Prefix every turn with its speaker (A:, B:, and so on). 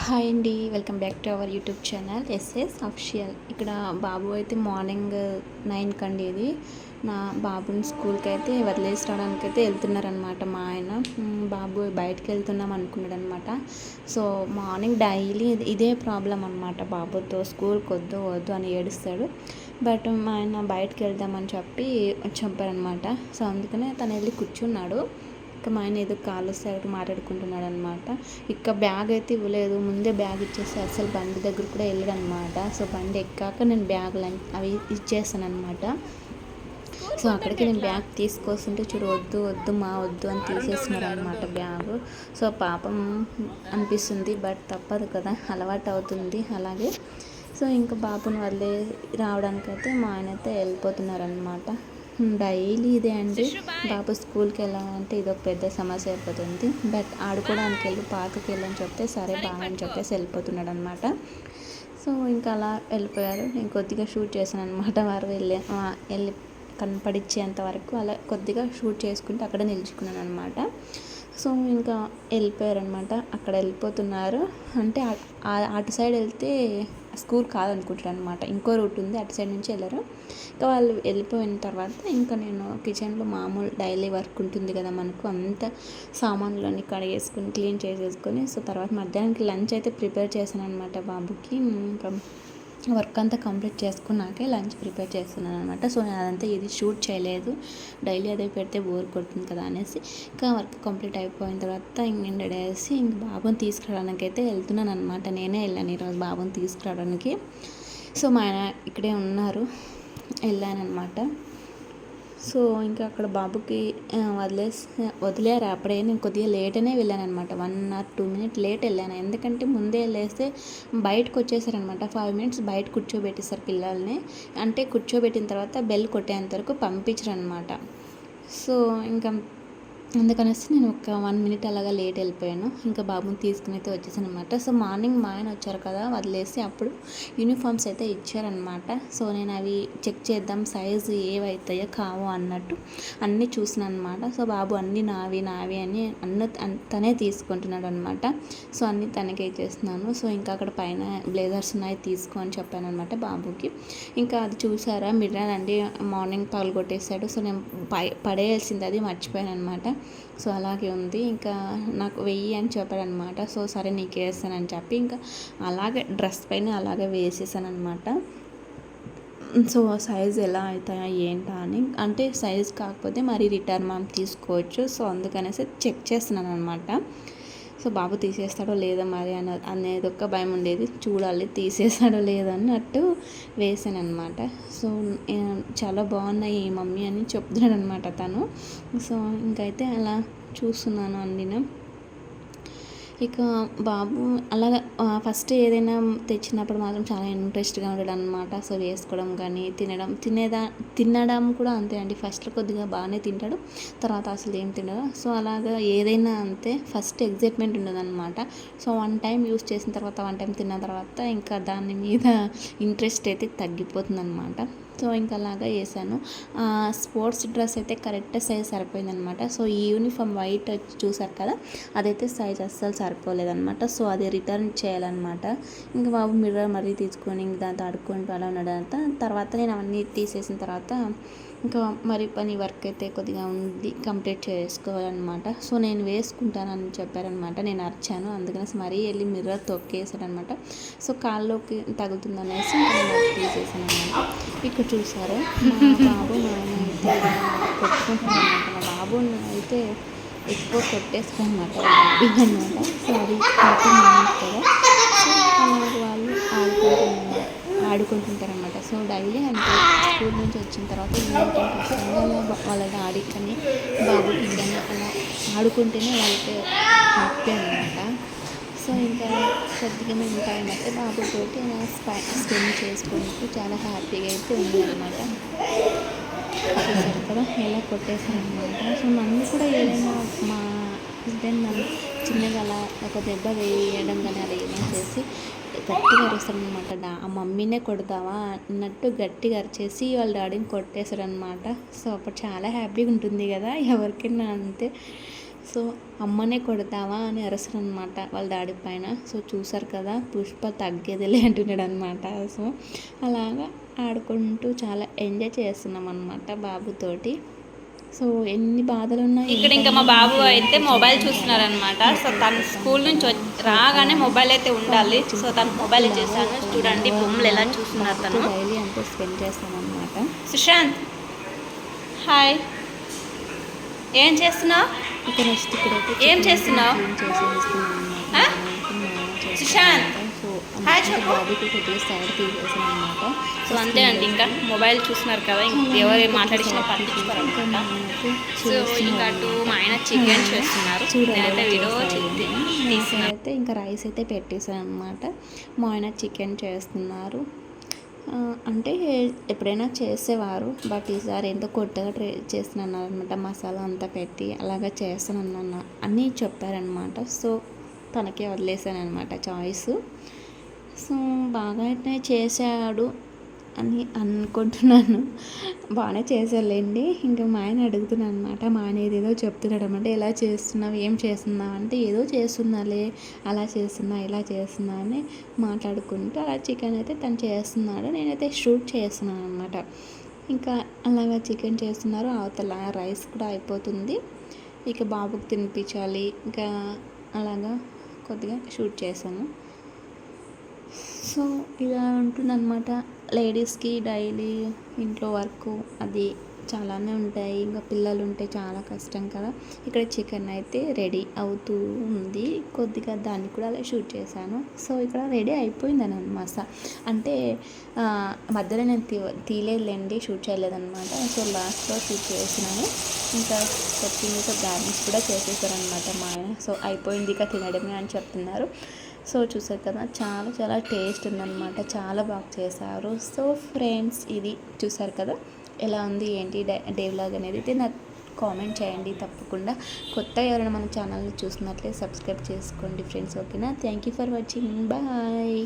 A: Hi అండి welcome back to our YouTube channel SS official. ఇక్కడ బాబు అయితే మార్నింగ్ నైన్కి అండి ఇది. నా బాబుని స్కూల్కి అయితే వదిలేసి రావడానికి అయితే వెళ్తున్నారనమాట మా ఆయన. బాబు బయటకు వెళ్తున్నాం అనుకున్నాడు అనమాట సో మార్నింగ్ డైలీ ఇదే ప్రాబ్లం అనమాట బాబుతో. స్కూల్కి వద్దు వద్దు అని ఏడుస్తాడు. బట్ మా ఆయన బయటకు వెళ్దామని చెప్పి చెప్పారనమాట సో అందుకనే తను వెళ్ళి కూర్చున్నాడు. ఇంకా మా ఆయన ఏదో కాలుస్తే సైడ్ మాట్లాడుకుంటున్నాడు అనమాట ఇంకా బ్యాగ్ అయితే ఇవ్వలేదు. ముందే బ్యాగ్ ఇచ్చేసి అసలు బండి దగ్గర కూడా వెళ్ళాడు అనమాట సో బండి ఎక్కాక నేను బ్యాగ్ అవి ఇచ్చేసాను అనమాట సో అక్కడికి నేను బ్యాగ్ తీసుకొస్తుంటే చూడు వద్దు వద్దు మా వద్దు అని తీసేస్తున్నారు అనమాట బ్యాగ్. సో పాపం అనిపిస్తుంది బట్ తప్పదు కదా అలవాటు అవుతుంది అలాగే. సో ఇంకా బాబుని వదిలే రావడానికైతే మా ఆయన అయితే వెళ్ళిపోతున్నారనమాట. డైలీ ఇదే అండి. బాబు స్కూల్కి వెళ్ళాలంటే ఇది ఒక పెద్ద సమస్య అయిపోతుంది. బట్ ఆడుకోవడానికి వెళ్ళి పార్క్కి వెళ్ళని చెప్తే సరే బాగా అని చెప్పేసి వెళ్ళిపోతున్నాడు అనమాట సో ఇంకా అలా వెళ్ళిపోయారు. నేను కొద్దిగా షూట్ చేశాను అనమాట వారు వెళ్ళే వెళ్ళి కనపడిచ్చేంత వరకు అలా కొద్దిగా షూట్ చేసుకుంటే అక్కడ నిలుచుకున్నాను అనమాట సో ఇంకా వెళ్ళిపోయారనమాట అక్కడ వెళ్ళిపోతున్నారు. అంటే అటు సైడ్ వెళ్తే స్కూల్ కాదనుకుంటారు అనమాట ఇంకో రూట్ ఉంది అటు సైడ్ నుంచి వెళ్ళరు. ఇంకా వాళ్ళు వెళ్ళిపోయిన తర్వాత ఇంకా నేను కిచెన్లో మామూలు డైలీ వర్క్ ఉంటుంది కదా మనకు అంత సామాన్లన్నీ కడిగేసుకొని క్లీన్ చేసేసుకొని సో తర్వాత మధ్యాహ్నానికి లంచ్ అయితే ప్రిపేర్ చేశాను అనమాట బాబుకి ఇంకా వర్క్ అంతా కంప్లీట్ చేసుకున్నాకే లంచ్ ప్రిపేర్ చేస్తున్నాను అనమాట సో నేను అదంతా ఇది షూట్ చేయలేదు. డైలీ అదే పెడితే బోర్ కొడుతుంది కదా అనేసి ఇంకా వర్క్ కంప్లీట్ అయిపోయిన తర్వాత ఇంక నేను రెడీ ఇంక బాబుని తీసుకురావడానికి అయితే వెళ్తున్నాను అనమాట నేనే వెళ్ళాను ఈరోజు బాబుని తీసుకురావడానికి. సో మా ఆయన ఇక్కడే ఉన్నారు. వెళ్ళానమాట సో ఇంకా అక్కడ బాబుకి వదిలేసి వదిలేరు? అప్పుడే నేను కొద్దిగా లేట్ అనే వెళ్ళాను అనమాట one or two minute late వెళ్ళాను. ఎందుకంటే ముందే వెళ్ళేస్తే బయటకు వచ్చేసారనమాట ఫైవ్ మినిట్స్ బయట కూర్చోబెట్టేశారు పిల్లల్ని. అంటే కూర్చోబెట్టిన తర్వాత బెల్ కొట్టేంత వరకు పంపించరు అనమాట సో ఇంకా అందుకనేసి నేను ఒక వన్ మినిట్ అలాగా లేట్ వెళ్ళిపోయాను. ఇంకా బాబుని తీసుకుని అయితే వచ్చేసాను అనమాట సో మార్నింగ్ మా ఆయన వచ్చారు కదా వదిలేసి అప్పుడు యూనిఫామ్స్ అయితే ఇచ్చారనమాట సో నేను అవి చెక్ చేద్దాం సైజు ఏవైతాయో కావో అన్నట్టు అన్నీ చూసాను అనమాట సో బాబు అన్నీ నావి నావి అని అన్న తనే తీసుకుంటున్నాడు అనమాట సో అన్నీ తనకే ఇచ్చేస్తున్నాను. సో ఇంకా అక్కడ పైన బ్లేజర్స్ ఉన్నాయి తీసుకో అని చెప్పాను అనమాట బాబుకి. ఇంకా అది చూసారా మిర్రర్ అండి మార్నింగ్ పగలగొట్టేశాడు. సో నేను పై పడేయాల్సింది అది మర్చిపోయాను అనమాట సో అలాగే ఉంది. ఇంకా నాకు వెయ్యి అని చెప్పాడనమాట. సో సరే నీకు వేస్తానని చెప్పి ఇంకా అలాగే డ్రెస్ పైన అలాగే వేసేసానమాట సో సైజ్ ఎలా అవుతాయా ఏంటా అని అంటే సైజ్ కాకపోతే మరి రిటర్న్ మనం తీసుకోవచ్చు. సో అందుకనేసి చెక్ చేస్తున్నాను అనమాట సో బాబు తీసేస్తాడో లేదో మరి అన్న అనేది ఒక భయం ఉండేది. చూడాలి తీసేస్తాడో లేదో అన్నట్టు వేసాను అనమాట సో చాలా బాగున్నాయి ఈ మమ్మీ అని చెప్తున్నాడు అనమాట తను. సో ఇంకైతే అలా చూస్తున్నాను అండినా ఇక బాబు అలాగా ఫస్ట్ ఏదైనా తెచ్చినప్పుడు మాత్రం చాలా ఇంట్రెస్ట్గా ఉండడం అనమాట సో వేసుకోవడం కానీ తినడం తినేదా తినడం కూడా అంతే అండి. ఫస్ట్ కొద్దిగా బాగానే తింటాడు తర్వాత అసలు ఏం తినడు. సో అలాగా ఏదైనా అంతే ఫస్ట్ ఎగ్జైట్మెంట్ ఉండదన్నమాట. సో వన్ టైం యూస్ చేసిన తర్వాత వన్ టైం తిన్న తర్వాత ఇంకా దాని మీద ఇంట్రెస్ట్ అయితే తగ్గిపోతుంది అనమాట సో ఇంకా అలాగా వేసాను స్పోర్ట్స్ డ్రెస్ అయితే కరెక్ట్ సైజ్ సరిపోయిందనమాట సో ఈ యూనిఫామ్ వైట్ చూసారు కదా అదైతే సైజ్ అస్సలు సరిపోలేదనమాట సో అది రిటర్న్ చేయాలన్నమాట. ఇంకా బాబు మిర్రర్ మరీ తీసుకొని ఇంక దాంతో అడుక్కొని అలా ఉన్నాడంట. తర్వాత నేను అవన్నీ తీసేసిన తర్వాత ఇంకా మరి పని వర్క్ అయితే కొద్దిగా ఉంది. కంప్లీట్ చేసుకోవాలన్నమాట. సో నేను వేసుకుంటానని చెప్పారనమాట నేను అరిచాను. అందుకనేసి మరీ వెళ్ళి మిర్రర్ తొక్కేసాడనమాట సో కాళ్ళలోకి తగులుతుంది అనేసి తీసేసాను అనమాట ఇక్కడ చూసారు? మా బాబు మా అయితే కొట్టుకుంటున్నాను మా బాబు అయితే ఎక్కువ కొట్టేసుకోమాట అనమాట సో అది సో వాళ్ళు ఆడుకుంటున్నారు. ఆడుకుంటుంటారనమాట సో డైలీ అంటే స్కూల్ నుంచి వచ్చిన తర్వాత ఖచ్చితంగా వాళ్ళని ఆడి కానీ బాబుకి కానీ అలా ఆడుకుంటేనే వాళ్ళకి హ్యాపీ అనమాట సో ఇంకా కొద్దిగా మేము టైం అయితే బాబుతోటి అలా స్పై స్పెండ్ చేసుకుంటూ చాలా హ్యాపీగా అయితే ఉంది అనమాట చూసారు కదా ఎలా కొట్టేశారనమాట సో నన్ను కూడా ఏదైనా మా హస్బెండ్ నన్ను చిన్నగా అలా ఒక దెబ్బ వేయడం కానీ అలా ఏమైనా చేసి గట్టిగా అరుస్తారనమాట ఆ మమ్మీనే కొడతావా? అన్నట్టు గట్టిగా అరిచేసి వాళ్ళ డాడీని కొట్టేశారనమాట సో అప్పుడు చాలా హ్యాపీగా ఉంటుంది కదా ఎవరికైనా అంతే. సో అమ్మనే కొడతావా అని అరసరు అనమాట వాళ్ళ డాడీ పైన. సో చూసారు కదా పుష్ప తగ్గేదిలే అంటున్నాడు అనమాట సో అలాగా ఆడుకుంటూ చాలా ఎంజాయ్ చేస్తున్నాం అనమాట బాబుతోటి. సో ఎన్ని బాధలు ఉన్నాయి
B: ఇక్కడ ఇంకా మా బాబు అయితే మొబైల్ చూస్తున్నారనమాట సో తను స్కూల్ నుంచి రాగానే మొబైల్ అయితే ఉండాలి. సో తను మొబైల్ ఇచ్చేసాను చూడండి బొమ్మలు ఎలా చూస్తున్నారు తను.
A: డైలీ అంతా స్పెండ్ చేస్తాం అనమాట
B: సుశాంత్. హాయ్. ఏం చేస్తున్నావు?
A: ఇక నెక్స్ట్ ఇక్కడైతే
B: ఏం చేస్తున్నావ్? సుశాంత్, హాయ్ చెప్పు. సో అంతేనండి ఇంకా మొబైల్ చూస్తున్నారు కదా ఇంక ఎవరు మాట్లాడించినా పట్టించుకోరు అనమాట సో ఇంకా అటు మా ఆయన చికెన్ చేస్తున్నారు. నేనైతే వీడియో తీసిన
A: అయితే ఇంకా రైస్ అయితే పెట్టేసాను అనమాట మా ఆయన చికెన్ చేస్తున్నారు. అంటే ఎప్పుడైనా చేసేవారు బట్ ఈసారి ఎంతో కొత్తగా ట్రై చేస్తున్నాను అనమాట మసాలా అంతా పెట్టి అలాగా చేస్తానన్నా అని చెప్పారనమాట సో తనకే వదిలేసాను అనమాట చాయిస్. సో బాగా అయితే చేశాడు. అని అనుకుంటున్నాను. బాగానే చేశారులేండి. ఇంకా మా ఆయన అడుగుతున్నాను అనమాట మా ఆయన ఏదేదో చెప్తున్నాడు అనమాట ఎలా చేస్తున్నావు ఏం చేస్తున్నావు అంటే ఏదో చేస్తున్నాలే అలా చేస్తున్నా ఇలా చేస్తున్నా అని మాట్లాడుకుంటూ అలా చికెన్ అయితే తను చేస్తున్నాడు నేనైతే షూట్ చేస్తున్నాను అనమాట ఇంకా అలాగా చికెన్ చేస్తున్నారు అవతల రైస్ కూడా అయిపోతుంది. ఇక బాబుకి తినిపించాలి ఇంకా అలాగా కొద్దిగా షూట్ చేశాను. సో ఇలా ఉంటుందన్నమాట. లేడీస్కి డైలీ ఇంట్లో వర్క్ అది చాలానే ఉంటాయి. ఇంకా పిల్లలు ఉంటే చాలా కష్టం కదా. ఇక్కడ చికెన్ అయితే రెడీ అవుతూ ఉంది. కొద్దిగా దాన్ని కూడా అలా షూట్ చేశాను. సో ఇక్కడ రెడీ అయిపోయిందని అనమాట అంటే మధ్యలో నేను తీ తీయలేదులేండి షూట్ చేయలేదన్నమాట. సో లాస్ట్లో షూట్ చేసినాను. ఇంకా కొత్తిమీరతో గార్నిష్ కూడా చేసేసారనమాట మా ఆయన. సో అయిపోయింది ఇక తినడమే అని చెప్తున్నారు. సో చూసారు కదా చాలా చాలా టేస్ట్ ఉందన్నమాట. చాలా బాగా చేశారు. సో ఫ్రెండ్స్ ఇది చూసారు కదా ఎలా ఉంది ఏంటి డే వ్లాగ్ అనేది అయితే నాకు కామెంట్ చేయండి. తప్పకుండా కొత్త ఎవరైనా మన ఛానల్ని చూసినట్లే సబ్స్క్రైబ్ చేసుకోండి ఫ్రెండ్స్. ఓకేనా? Thank you for watching. Bye.